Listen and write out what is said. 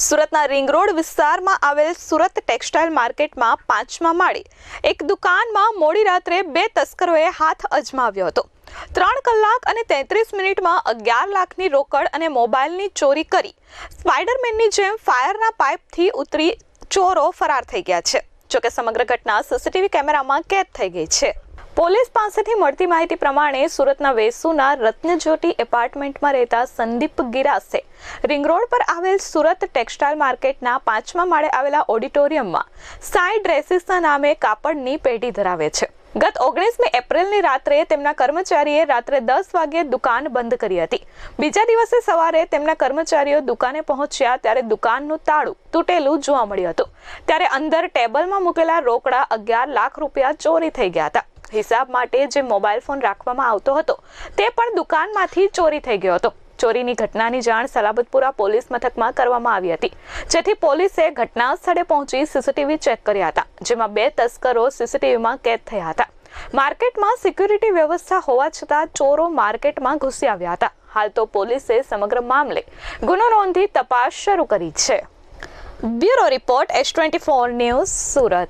સુરતના ring road વિસ્તારમાં આવેલ સુરત ટેક્સટાઇલ માર્કેટમાં પાંચમા માળે એક દુકાનમાં મોડી રાત્રે બે તસ્કરોએ હાથ અજમાવ્યો હતો. ત્રણ કલાક અને તેત્રીસ મિનિટમાં અગિયાર લાખની રોકડ અને મોબાઈલની ચોરી કરી સ્પાઈડરમેનની જેમ ફાયરના પાઇપથી ઉતરી ચોરો ફરાર થઈ ગયા છે. જોકે સમગ્ર ઘટના સીસીટીવી કેમેરામાં કેદ થઈ ગઈ છે. પોલીસ પાસેથી મળતી માહિતી પ્રમાણે સુરતના વેસુના રત્નજ્યોતિ એપાર્ટમેન્ટમાં રહેતા સંદીપ ગિરાસે રિંગ રોડ પર આવેલ સુરત ટેક્સટાઇલ માર્કેટના પાંચમા માળે આવેલા ઓડિટોરિયમમાં સાઈ ડ્રેસીસના નામે કાપડની પેઢી ધરાવે છે. ગત ઓગણીસમી એપ્રિલની રાત્રે તેમના કર્મચારીએ રાત્રે દસ વાગ્યે દુકાન બંધ કરી હતી. બીજા દિવસે સવારે તેમના કર્મચારીઓ દુકાને પહોંચ્યા ત્યારે દુકાનનું તાળું તૂટેલું જોવા મળ્યું હતું. ત્યારે અંદર ટેબલમાં મૂકેલા રોકડા અગિયાર લાખ રૂપિયા ચોરી થઈ ગયા હતા. હિસાબ માટે જે મોબાઈલ ફોન રાખવામાં આવતો હતો, તે પણ દુકાનમાંથી ચોરી થઈ ગયો હતો. ચોરીની ઘટનાની જાણ સલાબતપુરા પોલીસ મથકમાં કરવામાં આવી હતી, જેથી પોલીસે ઘટના સ્થળે પહોંચી સીસીટીવી ચેક કર્યા હતા, જેમાં બે તસ્કરો સીસીટીવીમાં કેદ થયા હતા. માર્કેટમાં સિક્યુરિટી વ્યવસ્થા હોવા છતાં ચોરો માર્કેટમાં ઘૂસી આવ્યા હતા. હાલ તો પોલીસે સમગ્ર મામલે ગુનો નોંધી તપાસ શરૂ કરી છે. Bureau report S twenty four news Surat.